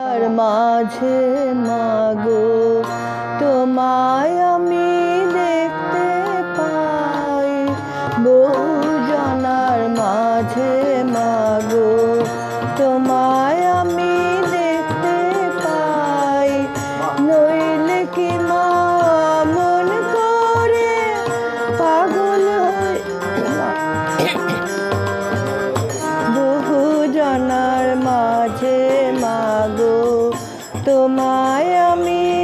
আর মাঝে মাগো তোমার তোমায় আমি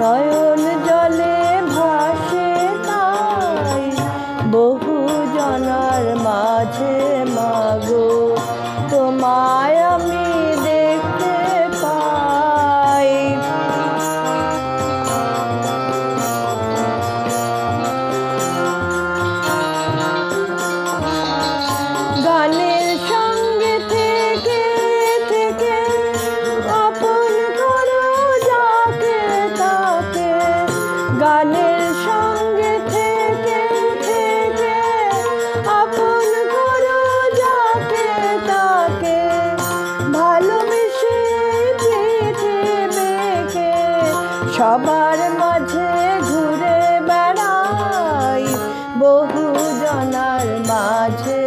নয়ন জলে ভাসে তাই বহু জনার মাঝে মাগো। তোমায় আমি গানের সঙ্গে থেকে থেকে আপন করো যাকে তাকে। ভালোবেসে পৃথিবীকে সবার মাঝে ঘুরে বেড়াই বহু জনার মাঝে।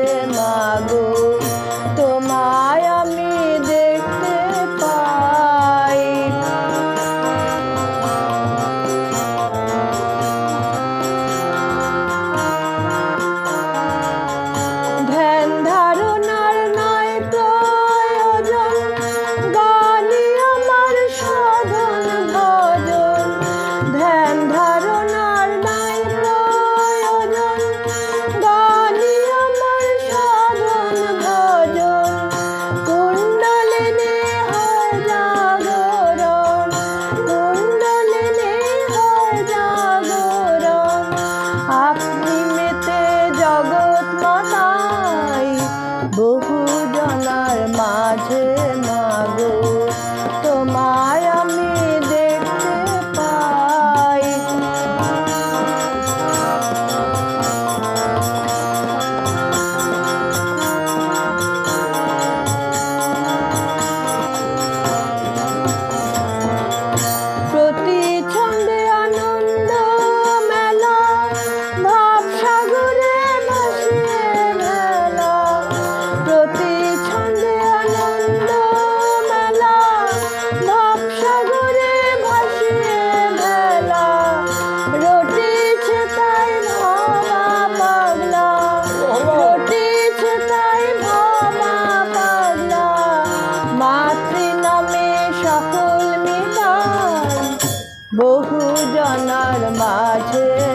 মাঝে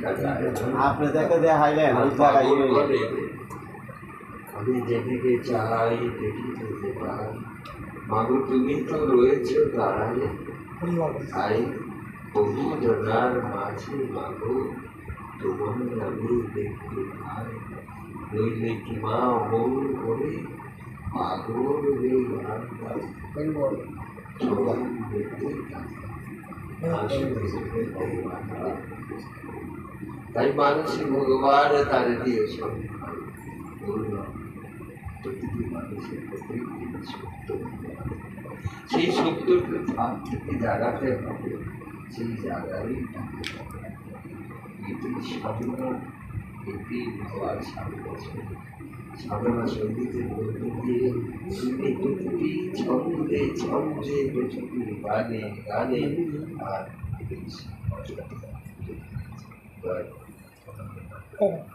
आपने देखा दे हाईलैंड उस जगह ये আমি যেদিকে চাই দেখিতে যে পাই মাগো তুমি তো রয়েছ দাঁড়ালে তাই বহু জনার মাঝে মাগো তোমার আমি দেখতে পাই নইলে কি মা অমন করে পাগল রে দেখতে আসলে তাই মানুষ ভগবান তারে দিয়েছে সেই সত্যকে থেকে জাগাতে হবে, সেই এটি সাধনা, এটি ভাবার সাধনা সঙ্গীতের দিয়ে প্রতিটি ছন্দে ছন্দে গানে গানে আর Um, oh.